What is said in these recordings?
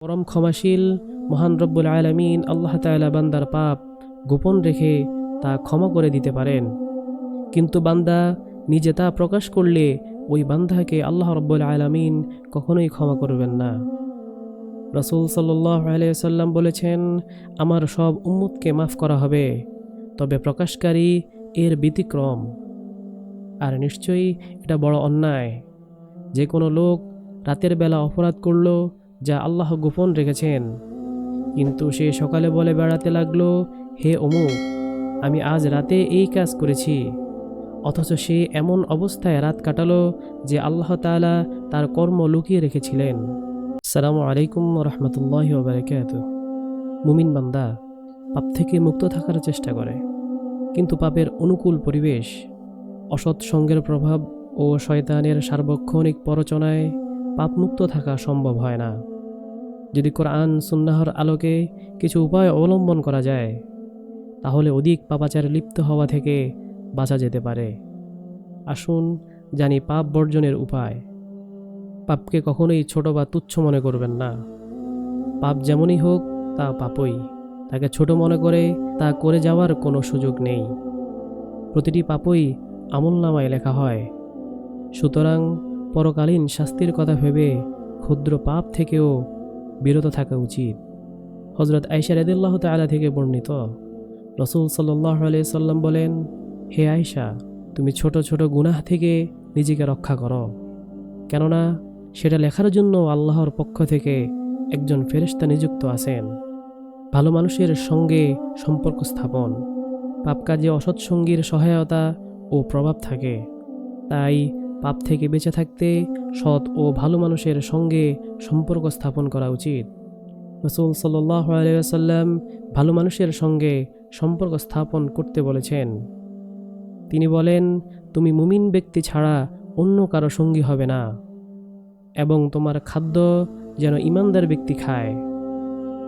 পরম ক্ষমাশীল, মহান রব্বুল আলমিন আল্লাহ তাআলা বান্দার পাপ গোপন রেখে তা ক্ষমা করে দিতে পারেন। কিন্তু বান্দা নিজে তা প্রকাশ করলে ওই বান্দাকে আল্লাহ রব্বুল আলমিন কখনোই ক্ষমা করবেন না। রসুল সাল্লাহ আলাইসাল্লাম বলেছেন, আমার সব উম্মতকে মাফ করা হবে, তবে প্রকাশকারী এর ব্যতিক্রম। আর নিশ্চয়ই এটা বড় অন্যায়। যে কোনো লোক রাতের বেলা অপরাধ করল যা আল্লাহ গোপন রেখেছেন। কিন্তু সে সকালে বলে বেড়াতে লাগল, হে অমুক আমি আজ রাতে এই কাজ করেছি। অথচ সে এমন অবস্থায় রাত কাটালো যে আল্লাহ তাআলা তার কর্ম লুকিয়ে রেখেছিলেন। সালামু আলাইকুম রহমতুল্লাহ বারকাত মুমিন বান্দা, পাপ থেকে মুক্ত থাকার চেষ্টা করে। কিন্তু পাপের অনুকূল পরিবেশ, অসৎ সঙ্গের প্রভাব ও শয়তানের সার্বক্ষণিক পরচনায় পাপমুক্ত থাকা সম্ভব হয় না। যদি কোরআন, সুন্নাহর আলোকে কিছু উপায় অবলম্বন করা যায়, তাহলে অধিক পাপাচারে লিপ্ত হওয়া থেকে বাঁচা যেতে পারে। আসুন জানি পাপ বর্জনের উপায়। পাপকে কখনোই ছোট বা তুচ্ছ মনে করবেন না। পাপ যেমনই হোক, তা পাপই। তাকে ছোট মনে করে, তা করে যাওয়ার কোনো সুযোগ নেই। প্রতিটি পাপই আমল নামায় লেখা হয়। সুতরাং পরকালীন শাস্তির কথা ভেবে ক্ষুদ্র পাপ থেকেও বিরত থাকা উচিত। হজরত আয়সা রদুল্লাহ তালা থেকে বর্ণিত, রসুল সাল্লাহ সাল্লাম বলেন, হে আয়সা তুমি ছোট ছোট গুনাহ থেকে নিজেকে রক্ষা করো। কেননা সেটা লেখার জন্য আল্লাহর পক্ষ থেকে একজন ফেরেশতা নিযুক্ত আছেন। ভালো মানুষের সঙ্গে সম্পর্ক স্থাপন। পাপ কাজে অসৎ সঙ্গীর সহায়তা ও প্রভাব থাকে। তাই পাপ থেকে বেঁচে থাকতে সৎ ও ভালো মানুষের সঙ্গে সম্পর্ক স্থাপন করা উচিত। রসুল সাল্লাহ আলাইসাল্লাম ভালো মানুষের সঙ্গে সম্পর্ক স্থাপন করতে বলেছেন। তিনি বলেন, তুমি মুমিন ব্যক্তি ছাড়া অন্য কারও সঙ্গী হবে না এবং তোমার খাদ্য যেন ইমানদার ব্যক্তি খায়।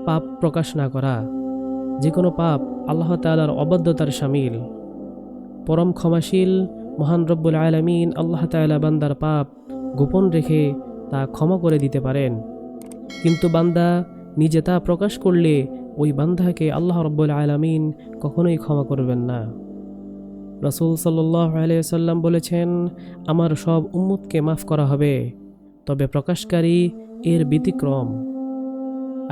পাপ প্রকাশ না করা যে কোনো পাপ আল্লাহ তালার অবাধ্যতার সামিল। পরম ক্ষমাশীল, মহান রব্বুল আলমিন আল্লাহ তালা বান্দার পাপ গোপন রেখে তা ক্ষমা করে দিতে পারেন। কিন্তু বান্দা নিজে তা প্রকাশ করলে ওই বান্দাকে আল্লাহ রব্বুল আলমিন কখনোই ক্ষমা করবেন না। রসুল সাল্লাহ বলেছেন, আমার সব উম্মতকে মাফ করা হবে, তবে প্রকাশকারী এর ব্যতিক্রম।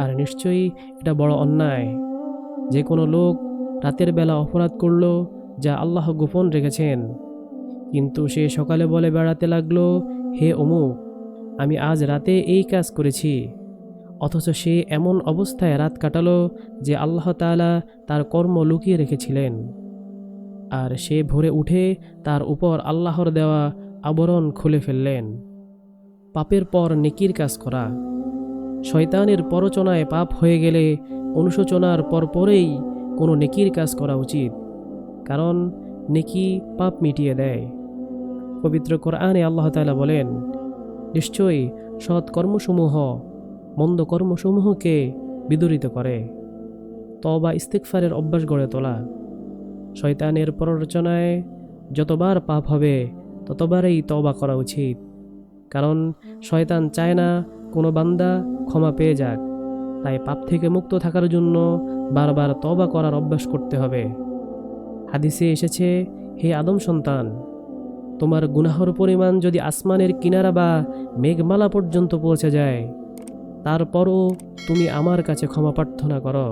আর নিশ্চয়ই এটা বড় অন্যায়। যে কোনো লোক রাতের বেলা অপরাধ করল যা আল্লাহ গোপন রেখেছেন, কিন্তু সে সকালে বলে বেড়াতে লাগল হে অমুক, আমি আজ রাতে এই কাজ করেছি। অথচ সে এমন অবস্থায় রাত কাটালো যে আল্লাহ তাআলা তার কর্ম লুকিয়ে রেখেছিলেন। আর সে ভোরে উঠে তার উপর আল্লাহর দেওয়া আবরণ খুলে ফেললেন। পাপের পর নেকির কাজ করা। শয়তানের পরচনায় পাপ হয়ে গেলে অনুশোচনার পরপরেই কোনো নেকির কাজ করা উচিত। কারণ নেকি পাপ মিটিয়ে দেয়। পবিত্র কোরআনে আল্লাহ তাআলা বলেন, নিশ্চয়ই সৎ কর্মসমূহ মন্দ কর্মসমূহকে বিদরিত করে। তবা ইস্তেকফারের অভ্যাস গড়ে তোলা। শয়তানের প্ররোচনায় যতবার পাপ হবে, ততবারই তবা করা উচিত। কারণ শয়তান চায় না কোনো বান্দা ক্ষমা পেয়ে যাক। তাই পাপ থেকে মুক্ত থাকার জন্য বারবার তবা করার অভ্যাস করতে হবে। হাদিসে এসেছে, হে আদম সন্তান তোমার গুনাহর পরিমাণ যদি আসমানের কিনারা বা মেঘমালা পর্যন্ত পৌঁছে যায়, তারপরও তুমি আমার কাছে ক্ষমা প্রার্থনা করো।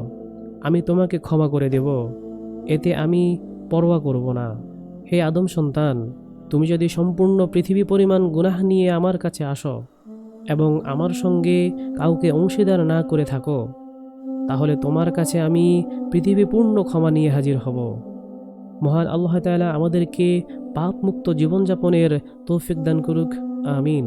আমি তোমাকে ক্ষমা করে দেব। এতে আমি পরোয়া করব না। হে আদম সন্তান, তুমি যদি সম্পূর্ণ পৃথিবী পরিমাণ গুনাহ নিয়ে আমার কাছে আসো এবং আমার সঙ্গে কাউকে অংশীদার না করে থাকো, তাহলে তোমার কাছে আমি পৃথিবী পূর্ণ ক্ষমা নিয়ে হাজির হব। মহান আল্লাহ তাআলা আমাদেরকে পাপমুক্ত জীবনযাপনের তৌফিক দান করুক আমিন।